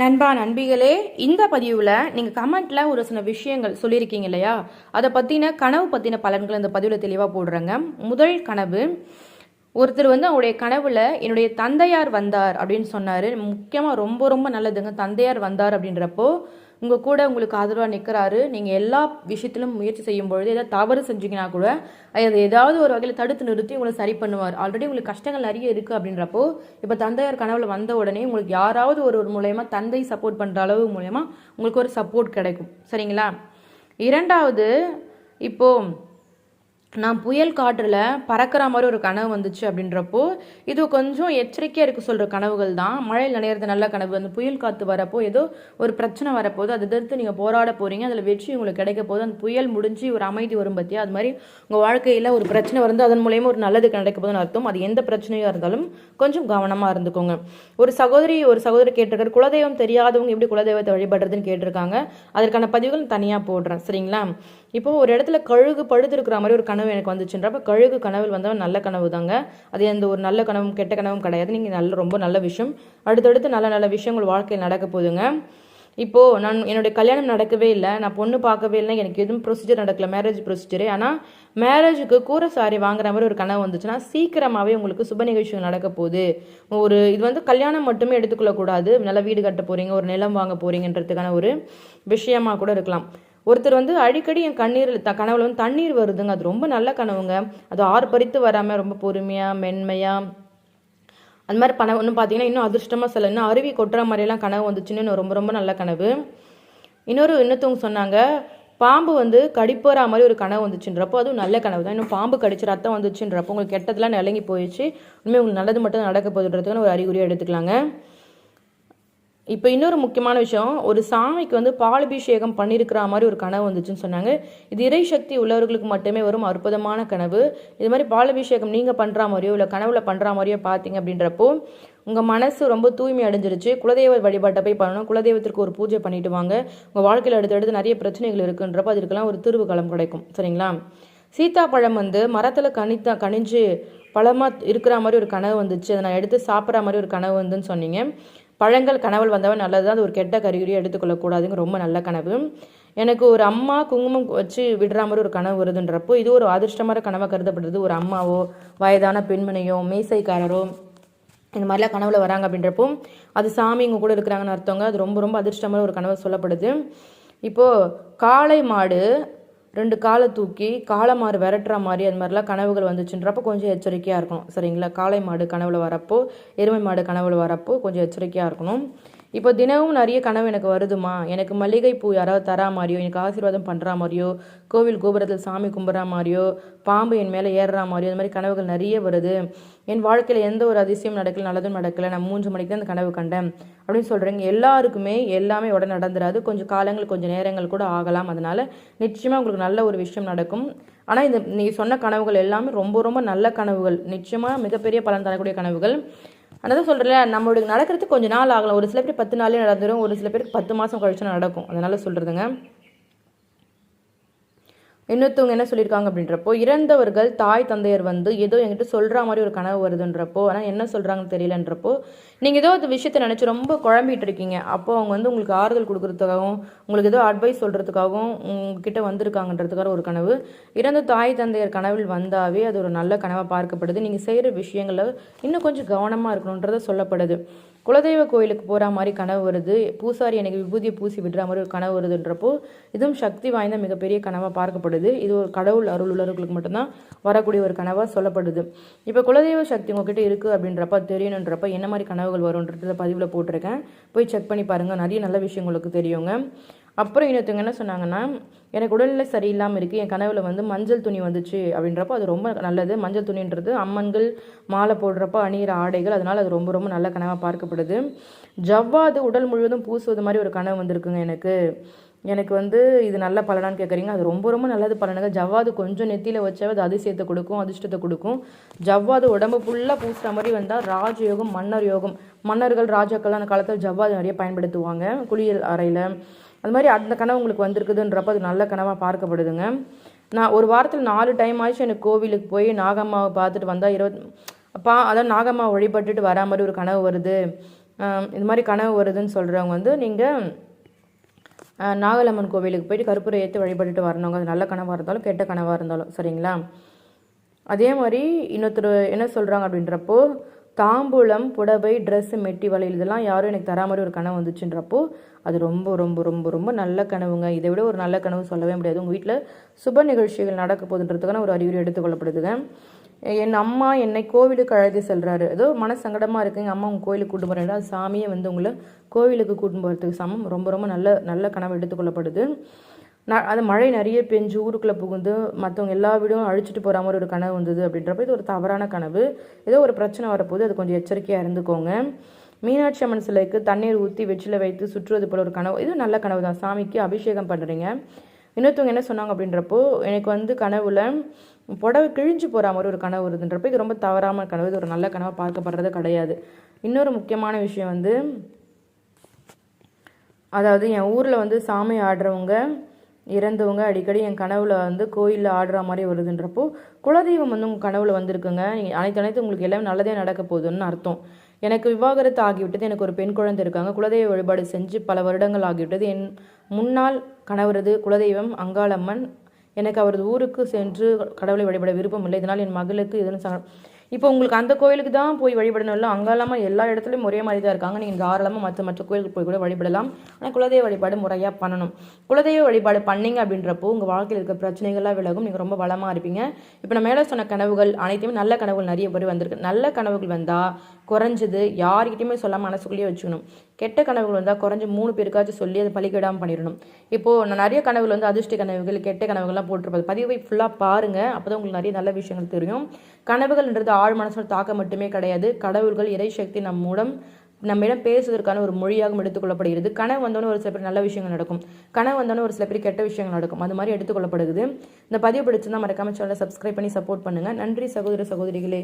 நண்பா நண்பிகளே இந்த பதிவில் நீங்கள் கமெண்ட்டில் ஒரு சில விஷயங்கள் சொல்லியிருக்கீங்க இல்லையா? அதை பற்றின கனவு பற்றின பலன்கள் இந்த பதிவில் தெளிவாக போடுறேங்க. முதல் கனவு ஒருத்தர் வந்து அவருடைய கனவுல என்னுடைய தந்தையார் வந்தார் அப்படின்னு சொன்னார். முக்கியமாக ரொம்ப ரொம்ப நல்லதுங்க. தந்தையார் வந்தார் அப்படின்றப்போ உங்கள் கூட உங்களுக்கு ஆதரவாக நிற்கிறாரு நீங்கள் எல்லா விஷயத்திலும் முயற்சி செய்யும் பொழுது ஏதாவது தவறு செஞ்சீங்கன்னா கூட அதை ஏதாவது ஒரு வகையில் தடுத்து நிறுத்தி உங்களை சரி பண்ணுவார். ஆல்ரெடி உங்களுக்கு கஷ்டங்கள் நிறைய இருக்குது அப்படின்றப்போ இப்போ தந்தையார் கனவில் வந்த உடனே உங்களுக்கு யாராவது ஒரு ஒரு மூலயமா தந்தை சப்போர்ட் பண்ணுற அளவு மூலயமா உங்களுக்கு ஒரு சப்போர்ட் கிடைக்கும். சரிங்களா? இரண்டாவது இப்போது நான் புயல் காற்றில் பறக்கிற மாதிரி ஒரு கனவு வந்துச்சு அப்படின்றப்போ இது கொஞ்சம் எச்சரிக்கையாக இருக்க சொல்கிற கனவுகள் தான். மழையில் நினைறது நல்ல கனவு. அந்த புயல் காற்று வரப்போ ஏதோ ஒரு பிரச்சனை வரப்போது அதை எதிர்த்து நீங்கள் போராட போகிறீங்க அதில் வெற்றி உங்களுக்கு கிடைக்க போது அந்த புயல் முடிஞ்சு ஒரு அமைதி வரும் பற்றியா அது மாதிரி உங்கள் வாழ்க்கையில் ஒரு பிரச்சனை வந்து அதன் மூலயமா ஒரு நல்லது கிடைக்க போதுன்னு அர்த்தம். அது எந்த பிரச்சனையாக இருந்தாலும் கொஞ்சம் கவனமாக இருந்துக்கோங்க. ஒரு சகோதரி ஒரு சகோதரி கேட்டிருக்காரு குலதெய்வம் தெரியாதவங்க எப்படி குலதெய்வத்தை வழிபடுறதுன்னு கேட்டிருக்காங்க. அதற்கான பதிவுகள் தனியாக போடுறேன். சரிங்களா? இப்போ ஒரு இடத்துல கழுகு பழுத்திருக்கிற மாதிரி ஒரு கனவு எனக்கு வந்துச்சுன்றப்ப கழுகு கனவில் வந்தவன் நல்ல கனவு தாங்க அது எந்த ஒரு நல்ல கனவும் கெட்ட கனவும் கிடையாது. நீங்கள் நல்ல ரொம்ப நல்ல விஷயம். அடுத்தடுத்து நல்ல நல்ல விஷயங்கள் வாழ்க்கையில் நடக்க போகுதுங்க. இப்போது நான் என்னுடைய கல்யாணம் நடக்கவே இல்லை. நான் பொண்ணு பார்க்கவே இல்லை. எனக்கு எதுவும் ப்ரொசீஜர் நடக்கல. மேரேஜ் ப்ரொசீஜரு ஆனால் மேரேஜுக்கு கூரை சாரி வாங்குற மாதிரி ஒரு கனவு வந்துச்சுன்னா சீக்கிரமாகவே உங்களுக்கு சுப நிகழ்ச்சிகள் நடக்க போகுது. ஒரு இது வந்து கல்யாணம் மட்டுமே எடுத்துக்கொள்ளக்கூடாது. நல்ல வீடு கட்ட போகிறீங்க ஒரு நிலம் வாங்க போகிறீங்கன்றதுக்கான ஒரு விஷயமாக கூட இருக்கலாம். ஒருத்தர் வந்து அடிக்கடி என் கண்ணீரில் த கனவுல வந்து தண்ணீர் வருதுங்க. அது ரொம்ப நல்ல கனவுங்க. அது ஆறு பறித்து வராமல் ரொம்ப பொறுமையாக மென்மையாக அந்த மாதிரி பணம் ஒன்று பார்த்தீங்கன்னா இன்னும் அதிர்ஷ்டமாக சில இன்னும் அருவி கொட்டுற மாதிரியெல்லாம் கனவு வந்துச்சுன்னு ரொம்ப ரொம்ப நல்ல கனவு. இன்னொரு இன்னொருத்தவங்க சொன்னாங்க பாம்பு வந்து கடிப்போற மாதிரி ஒரு கனவு வந்துச்சுன்றப்போ அதுவும் நல்ல கனவு தான். இன்னும் பாம்பு கடிச்சு ரத்தம் வந்துச்சுன்றப்போ உங்களுக்கு கெட்டதெல்லாம் நிலங்கி போயிடுச்சு. இனிமேல் உங்களுக்கு நல்லது மட்டும் தான் நடக்க போகுதுன்றதுக்கான ஒரு அறிகுறியாக எடுத்துக்கலாங்க. இப்போ இன்னொரு முக்கியமான விஷயம் ஒரு சாமிக்கு வந்து பாலபிஷேகம் பண்ணியிருக்கிற மாதிரி ஒரு கனவு வந்துச்சுன்னு சொன்னாங்க. இது இறை சக்தி உள்ளவர்களுக்கு மட்டுமே வரும் அற்புதமான கனவு. இது மாதிரி பாலபிஷேகம் நீங்கள் பண்ணுற மாதிரியோ இல்லை கனவுல பண்ணுற மாதிரியோ பார்த்தீங்க அப்படின்றப்போ உங்கள் மனசு ரொம்ப தூய்மை அடைஞ்சிருச்சு. குலதெய்வ வழிபாட்டை போய் பண்ணணும். குலதெய்வத்திற்கு ஒரு பூஜை பண்ணிட்டு வாங்க. உங்கள் வாழ்க்கையில் அடுத்தடுத்து நிறைய பிரச்சனைகள் இருக்குன்றப்போ அதுக்கெல்லாம் ஒரு தீர்வு காலம் கிடைக்கும். சரிங்களா? சீத்தாப்பழம் வந்து மரத்தில் கனித்தா கனிஞ்சு பழமாக இருக்கிற மாதிரி ஒரு கனவு வந்துச்சு. அதை நான் எடுத்து சாப்பிட்ற மாதிரி ஒரு கனவு வந்துன்னு சொன்னீங்க. பழங்கள் கனவுள் வந்தவன் நல்லது தான் அது ஒரு கெட்ட கருவியை எடுத்துக்கொள்ளக்கூடாதுங்க. ரொம்ப நல்ல கனவு. எனக்கு ஒரு அம்மா குங்குமம் வச்சு விடுற மாதிரி ஒரு கனவு வருதுன்றப்போ இது ஒரு அதிர்ஷ்டமான கனவாக கருதப்படுறது. ஒரு அம்மாவோ வயதான பெண்மணியோ மீசைக்காரரோ இந்த மாதிரிலாம் கனவுல வராங்க அப்படின்றப்போ அது சாமி இங்கே கூட இருக்கிறாங்கன்னு அர்த்தவங்க அது ரொம்ப ரொம்ப அதிர்ஷ்டமான ஒரு கனவு சொல்லப்படுது. இப்போது காளை மாடு ரெண்டு காலை தூக்கி காளை மாடு விரட்டுற மாதிரி அது மாதிரிலாம் கனவுகள் வந்துச்சுன்றப்போ கொஞ்சம் எச்சரிக்கையாக இருக்கணும். சரிங்களா? காளை மாடு கனவுல வரப்போ எருமை மாடு கனவுல வரப்போ கொஞ்சம் எச்சரிக்கையாக இருக்கணும். இப்போ தினமும் நிறைய கனவு எனக்கு வருதுமா எனக்கு மல்லிகை பூ யாராவது தரா மாதிரியோ எனக்கு ஆசீர்வாதம் பண்ணுற மாதிரியோ கோவில் கோபுரத்தில் சாமி கும்பிட்ற மாதிரியோ பாம்பு என் மேலே ஏறுற மாதிரியோ இந்த மாதிரி கனவுகள் நிறைய வருது. என் வாழ்க்கையில் எந்த ஒரு அதிசயம் நடக்கல நல்லதும் நடக்கலை. நான் மூன்று மணிக்கு தான் அந்த கனவு கண்டேன். அப்படின்னு சொல்கிறீங்க எல்லாருக்குமே எல்லாமே உடனே நடந்துராது. கொஞ்சம் காலங்கள் கொஞ்சம் நேரங்கள் கூட ஆகலாம். அதனால் நிச்சயமாக உங்களுக்கு நல்ல ஒரு விஷயம் நடக்கும். ஆனால் இந்த நீ சொன்ன கனவுகள் எல்லாமே ரொம்ப ரொம்ப நல்ல கனவுகள். நிச்சயமாக மிகப்பெரிய பலன் தரக்கூடிய கனவுகள். ஆனால் தான் சொல்கிறேன் நம்மளுக்கு நடக்கிறதுக்கு கொஞ்சம் நாள் ஆகலாம். ஒரு சில பேர் பத்து நாளே நடந்துடும் ஒரு சில பேருக்கு பத்து மாதம் கழிச்சு நடக்கும். அதனால் சொல்கிறதுங்க இன்னொருத்தவங்க என்ன சொல்லியிருக்காங்க அப்படின்றப்போ இறந்தவர்கள் தாய் தந்தையர் வந்து ஏதோ என்கிட்ட சொல்கிற மாதிரி ஒரு கனவு வருதுன்றப்போ ஆனால் என்ன சொல்கிறாங்கன்னு தெரியலன்றப்போ நீங்கள் ஏதோ ஒரு விஷயத்தை நினச்சி ரொம்ப குழம்பிட்டு இருக்கீங்க. அப்போ அவங்க வந்து உங்களுக்கு ஆறுதல் கொடுக்கறதுக்காகவும் உங்களுக்கு ஏதோ அட்வைஸ் சொல்கிறதுக்காகவும் உங்ககிட்ட வந்திருக்காங்கன்றதுக்காக ஒரு கனவு. இறந்த தாய் தந்தையர் கனவில் வந்தாவே அது ஒரு நல்ல கனவாக பார்க்கப்படுது. நீங்கள் செய்கிற விஷயங்களை இன்னும் கொஞ்சம் கவனமாக இருக்கணுன்றதை சொல்லப்படுது. குலதெய்வ கோயிலுக்கு போகிற மாதிரி கனவு வருது. பூசாரி எனக்கு விபூதியை பூசி விடுற மாதிரி ஒரு கனவு வருதுன்றப்போ இதுவும் சக்தி வாய்ந்த மிகப்பெரிய கனவாக பார்க்கப்படுது. இது ஒரு கடவுள் அருள் உள்ளவர்களுக்கு மட்டும்தான் வரக்கூடிய ஒரு கனவாக சொல்லப்படுது. இப்போ குலதெய்வ சக்தி உங்ககிட்ட இருக்குது அப்படின்றப்ப தெரியணுன்றப்ப என்ன மாதிரி கனவுகள் வரும்ன்றத பதிவில் போட்டிருக்கேன். போய் செக் பண்ணி பாருங்கள் நிறைய நல்ல விஷயங்களுக்கு தெரியுங்க. அப்புறம் இன்னொருத்தவங்க என்ன சொன்னாங்கன்னா எனக்கு உடல்நிலை சரியில்லாமல் இருக்குது என் கனவில் வந்து மஞ்சள் துணி வந்துச்சு. அப்படின்றப்போ அது ரொம்ப நல்லது. மஞ்சள் துணின்றது அம்மன்கள் மாலை போடுறப்போ அணிகிற ஆடைகள். அதனால் அது ரொம்ப ரொம்ப நல்ல கனவாக பார்க்கப்படுது. ஜவ்வாது உடல் முழுவதும் பூசுவது மாதிரி ஒரு கனவு வந்திருக்குங்க எனக்கு. எனக்கு வந்து இது நல்ல பலனான்னு கேட்குறீங்க அது ரொம்ப ரொம்ப நல்லது பலனுங்க. ஜவ்வாது கொஞ்சம் நெத்தியில் வச்சாவே அது அதிசயத்தை கொடுக்கும் அதிர்ஷ்டத்தை கொடுக்கும். ஜவ்வாது உடம்பு ஃபுல்லாக பூசுகிற மாதிரி வந்தால் ராஜயோகம் மன்னர் யோகம். மன்னர்கள் ராஜாக்கள் அந்த காலத்தில் ஜவ்வாது நிறைய பயன்படுத்துவாங்க. குளியல் அறையில். அது மாதிரி அந்த கனவு உங்களுக்கு வந்திருக்குதுன்றப்ப அது நல்ல கனவாக பார்க்கப்படுதுங்க. நான் ஒரு வாரத்தில் நாலு டைம் ஆச்சு எனக்கு கோவிலுக்கு போய் நாகம்மாவை பார்த்துட்டு வந்தால் இருபத் பா அதான் நாகம்மா வழிபட்டுட்டு வரா மாதிரி ஒரு கனவு வருது. இது மாதிரி கனவு வருதுன்னு சொல்கிறவங்க வந்து நீங்கள் நாகலம்மன் கோவிலுக்கு போயிட்டு கற்பூரம் ஏற்றி வழிபட்டுட்டு வரணுங்க. அது நல்ல கனவாக இருந்தாலும் கெட்ட கனவாக இருந்தாலும் சரிங்களா? அதே மாதிரி இன்னொருத்தர் என்ன சொல்கிறாங்க அப்படின்றப்போ தாம்பூலம் புடவை ட்ரெஸ்ஸு மெட்டி வளையல் இதெல்லாம் யாரும் எனக்கு தரா மாதிரி ஒரு கனவு வந்துச்சுன்றப்போ அது ரொம்ப ரொம்ப ரொம்ப ரொம்ப நல்ல கனவுங்க. இதை விட ஒரு நல்ல கனவு சொல்லவே முடியாது. உங்கள் வீட்டில் சுப நிகழ்ச்சிகள் நடக்க போதுன்றதுக்கான ஒரு அறிகுறி எடுத்துக்கொள்ளப்படுதுங்க. என் அம்மா என்னை கோவிலுக்கு அழைத்து செல்கிறாரு ஏதோ மன சங்கடமாக இருக்குது எங்கள் அம்மா உங்கள் கோவிலுக்கு கூட்டு போகிறேன் அது சாமியே வந்து உங்களை கோவிலுக்கு கூட்டு போகிறதுக்கு சமம். ரொம்ப ரொம்ப நல்ல நல்ல கனவு எடுத்துக்கொள்ளப்படுது. நான் அது மழை நிறைய பெஞ்சு ஊருக்குள்ளே புகுந்து மற்றவங்க எல்லா வீடும் அழிச்சிட்டு போகிற மாதிரி ஒரு கனவு வந்தது அப்படின்றப்ப இது ஒரு தவறான கனவு. ஏதோ ஒரு பிரச்சனை வரப்போது அது கொஞ்சம் எச்சரிக்கையாக இருந்துக்கோங்க. மீனாட்சி அம்மன் சிலைக்கு தண்ணீர் ஊற்றி வெற்றில வைத்து சுற்றுவது போல ஒரு கனவு. இது நல்ல கனவு தான். சாமிக்கு அபிஷேகம் பண்ணுறீங்க இன்னொருத்தவங்க என்ன சொன்னாங்க அப்படின்றப்போ எனக்கு வந்து கனவுல புடவை கிழிஞ்சு போகிற மாதிரி ஒரு கனவு வருதுன்றப்போ இது ரொம்ப தவறாமல் கனவு. இது ஒரு நல்ல கனவை பார்க்கப்படுறது கிடையாது. இன்னொரு முக்கியமான விஷயம் வந்து அதாவது என் ஊரில் வந்து சாமி ஆடுறவங்க இறந்தவங்க அடிக்கடி என் கனவுல வந்து கோயிலில் ஆடுற மாதிரி வருதுன்றப்போ குலதெய்வம் வந்து உங்கள் கனவுல வந்திருக்குங்க. அனைத்து அனைத்து உங்களுக்கு எல்லாமே நல்லதே நடக்க போகுதுன்னு அர்த்தம். எனக்கு விவாகரத்து ஆகிவிட்டது. எனக்கு ஒரு பெண் குழந்தை இருக்காங்க. குலதெய்வ வழிபாடு செஞ்சு பல வருடங்கள் ஆகிவிட்டது. என் முன்னாள் கணவரது குலதெய்வம் அங்காளம்மன். எனக்கு அவரது ஊருக்கு சென்று கடவுளை வழிபட விருப்பம் இல்லை. இதனால் என் மகளுக்கு எதுவும் ச இப்போ உங்களுக்கு அந்த கோயிலுக்கு தான் போய் வழிபடணும். இல்லை அங்காளமாக எல்லா இடத்துலையும் ஒரே மாதிரி தான் இருக்காங்க. நீங்கள் தாராளமாக மற்ற மற்ற கோயிலுக்கு போய் கூட வழிபடலாம். ஆனால் குலதெய்வ வழிபாடு முறையாக பண்ணணும். குலதெய்வ வழிபாடு பண்ணீங்க அப்படின்றப்போ உங்கள் வாழ்க்கையில் இருக்க பிரச்சனைகள்லாம் விலகும். நீங்கள் ரொம்ப வளமாக இருப்பீங்க. இப்போ நான் மேலே சொன்ன கனவுகள் அனைத்தையும் நல்ல கனவுகள் நிறைய பேர் வந்திருக்கு. நல்ல கனவுகள் வந்தால் குறைஞ்சது யார்கிட்டையுமே சொல்லாமல் மனசுக்குள்ளேயே வச்சுக்கணும். கெட்ட கனவுகள் வந்தால் குறைஞ்சு மூணு பேருக்காச்சும் சொல்லி அதை பழிக்கிடாமல் பண்ணிடணும். இப்போது நான் நிறைய கனவுகள் வந்து அதிர்ஷ்ட கனவுகள் கெட்ட கனவுகள்லாம் போட்டிருப்பது பதிவை ஃபுல்லாக பாருங்கள் அப்போ தான் உங்களுக்கு நிறைய நல்ல விஷயங்கள் தெரியும். கனவுகள்ன்றது ஆழ் மனசில் தாக்கம் மட்டுமே கிடையாது. கடவுள்கள் இறை சக்தி நம் மூலம் நம்மிடம் பேசுவதற்கான ஒரு மொழியாகவும் எடுத்துக்கொள்ளப்படுகிறது. கனவு வந்தோடனே ஒரு சில பேர் நல்ல விஷயங்கள் நடக்கும். கனவு வந்தோடனே ஒரு சில பேர் கெட்ட விஷயங்கள் நடக்கும். அது மாதிரி எடுத்துக்கொள்ளப்படுது இந்த பதிவு பிடிச்சிருந்தா மறக்காம சேனலை சப்ஸ்கிரைப் பண்ணி சப்போர்ட் பண்ணுங்கள் நன்றி சகோதர சகோதரிகளே.